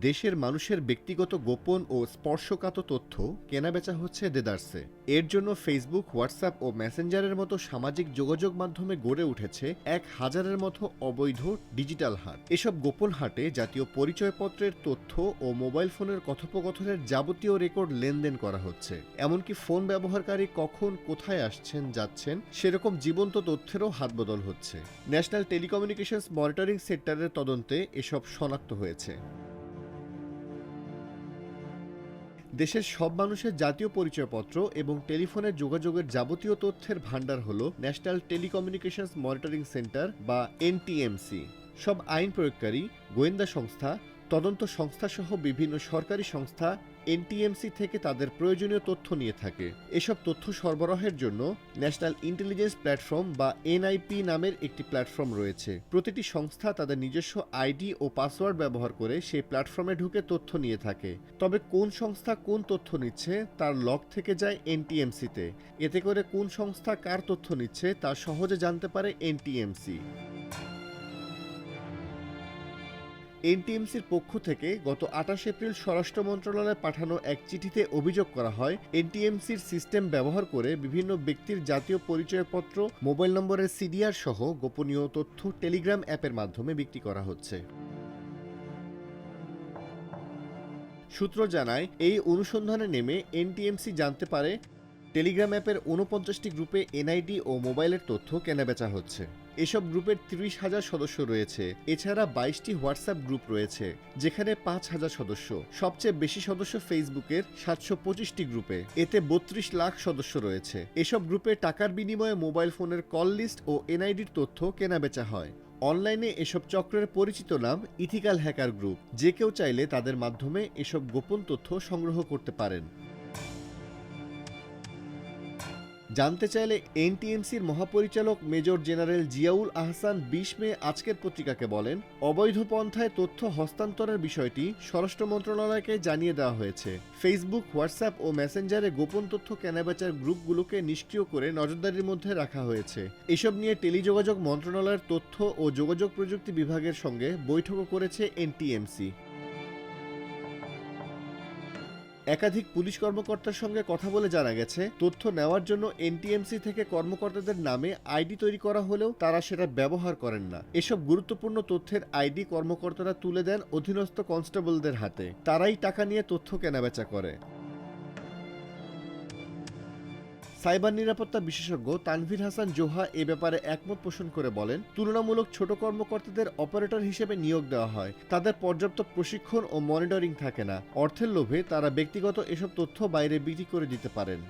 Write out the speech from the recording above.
দেশের মানুষের ব্যক্তিগত গোপন ও স্পর্শকাত তথ্য কেনাবেচা হচ্ছে দেদার্সে। এর জন্য ফেসবুক হোয়াটসঅ্যাপ ও মেসেঞ্জারের মতো সামাজিক যোগাযোগ মাধ্যমে গড়ে উঠেছে এক হাজারের মতো অবৈধ ডিজিটাল হাট। এসব গোপন হাটে জাতীয় পরিচয়পত্রের তথ্য ও মোবাইল ফোনের কথোপকথনের যাবতীয় রেকর্ড লেনদেন করা হচ্ছে। এমনকি ফোন ব্যবহারকারী কখন কোথায় আসছেন, যাচ্ছেন, সেরকম জীবন্ত তথ্যেরও হাতবদল হচ্ছে। ন্যাশনাল টেলিকমিউনিকেশনস মনিটরিং সেক্টরের তদন্তে এসব শনাক্ত হয়েছে। দেশের সব মানুষের জাতীয় পরিচয়পত্র এবং টেলিফোনের যোগাযোগের যাবতীয় তথ্যের ভাণ্ডার হল ন্যাশনাল টেলিকমিউনিকেশনস মনিটরিং সেন্টার বা এনটিএমসি। সব আইন প্রয়োগকারী, গোয়েন্দা সংস্থা, তদন্ত সংস্থাসহ বিভিন্ন সরকারি সংস্থা এনটিএমসি থেকে তাদের প্রয়োজনীয় তথ্য নিয়ে থাকে। এসব তথ্য সরবরাহের জন্য ন্যাশনাল ইন্টেলিজেন্স প্ল্যাটফর্ম বা এনআইপি নামের একটি প্ল্যাটফর্ম রয়েছে। প্রতিটি সংস্থা তাদের নিজস্ব আইডি ও পাসওয়ার্ড ব্যবহার করে সেই প্ল্যাটফর্মে ঢুকে তথ্য নিয়ে থাকে। তবে কোন সংস্থা কোন তথ্য নিচ্ছে তার লগ থেকে যায় এনটিএমসিতে। এতে করে কোন সংস্থা কার তথ্য নিচ্ছে তা সহজে জানতে পারে এনটিএমসি। এনটিএমসির পক্ষ থেকে গত আঠাশ এপ্রিল স্বরাষ্ট্র মন্ত্রণালয়ে পাঠানো এক চিঠিতে অভিযোগ করা হয়, এনটিএমসির সিস্টেম ব্যবহার করে বিভিন্ন ব্যক্তির জাতীয় পরিচয়পত্র, মোবাইল নম্বরের সিডিআর সহ গোপনীয় তথ্য টেলিগ্রাম অ্যাপের মাধ্যমে বিক্রি করা হচ্ছে। সূত্র জানায়, এই অনুসন্ধানে নেমে এনটিএমসি জানতে পারে টেলিগ্রাম অ্যাপের উনপঞ্চাশটি গ্রুপে এনআইডি ও মোবাইলের তথ্য কেনাবেচা হচ্ছে। এসব গ্রুপের ত্রিশ হাজার সদস্য রয়েছে। এছাড়া বাইশটি হোয়াটসঅ্যাপ গ্রুপ রয়েছে, যেখানে পাঁচ হাজার সদস্য। সবচেয়ে বেশি সদস্য ফেসবুকের সাতশো পঁচিশটি গ্রুপে। এতে বত্রিশ লাখ সদস্য রয়েছে। এসব গ্রুপে টাকার বিনিময়ে মোবাইল ফোনের কল লিস্ট ও এনআইডির তথ্য কেনাবেচা হয়। অনলাইনে এসব চক্রের পরিচিত নাম ইথিক্যাল হ্যাকার গ্রুপ। যে কেউ চাইলে তাদের মাধ্যমে এসব গোপন তথ্য সংগ্রহ করতে পারেন। জানতে চাইলে এনটিএমসির মহাপরিচালক মেজর জেনারেল জিয়াউল আহসান বিশ মে আজকের পত্রিকাকে বলেন, অবৈধ পন্থায় তথ্য হস্তান্তরের বিষয়টি স্বরাষ্ট্র মন্ত্রণালয়কে জানিয়ে দেওয়া হয়েছে। ফেসবুক, হোয়াটসঅ্যাপ ও মেসেঞ্জারে গোপন তথ্য কেনাবেচার গ্রুপগুলোকে নিষ্ক্রিয় করে নজরদারির মধ্যে রাখা হয়েছে। এসব নিয়ে টেলিযোগাযোগ মন্ত্রণালয়ের তথ্য ও যোগাযোগ প্রযুক্তি বিভাগের সঙ্গে বৈঠকও করেছে এনটিএমসি। একাধিক পুলিশ কর্মকর্তার সঙ্গে কথা বলে জানা গেছে, তথ্য নেওয়ার জন্য এনটিএমসি থেকে কর্মকর্তাদের নামে আইডি তৈরি করা হলেও তারা সেটা ব্যবহার করেন না। এসব গুরুত্বপূর্ণ তথ্যের আইডি কর্মকর্তারা তুলে দেন অধীনস্থ কনস্টেবলদের হাতে। তারাই টাকা নিয়ে তথ্য কেনাবেচা করে। সাইবার নিরাপত্তা বিশেষজ্ঞ তানভীর হাসান জোহা এ ব্যাপারে একমত পোষণ করে বলেন, তুলনামূলক ছোট কর্মকর্তাদের অপারেটর হিসেবে নিয়োগ দেওয়া হয়। তাদের পর্যাপ্ত প্রশিক্ষণ ও মনিটরিং থাকে না। অর্থের লোভে তারা ব্যক্তিগত এসব তথ্য বাইরে বিক্রি করে দিতে পারেন।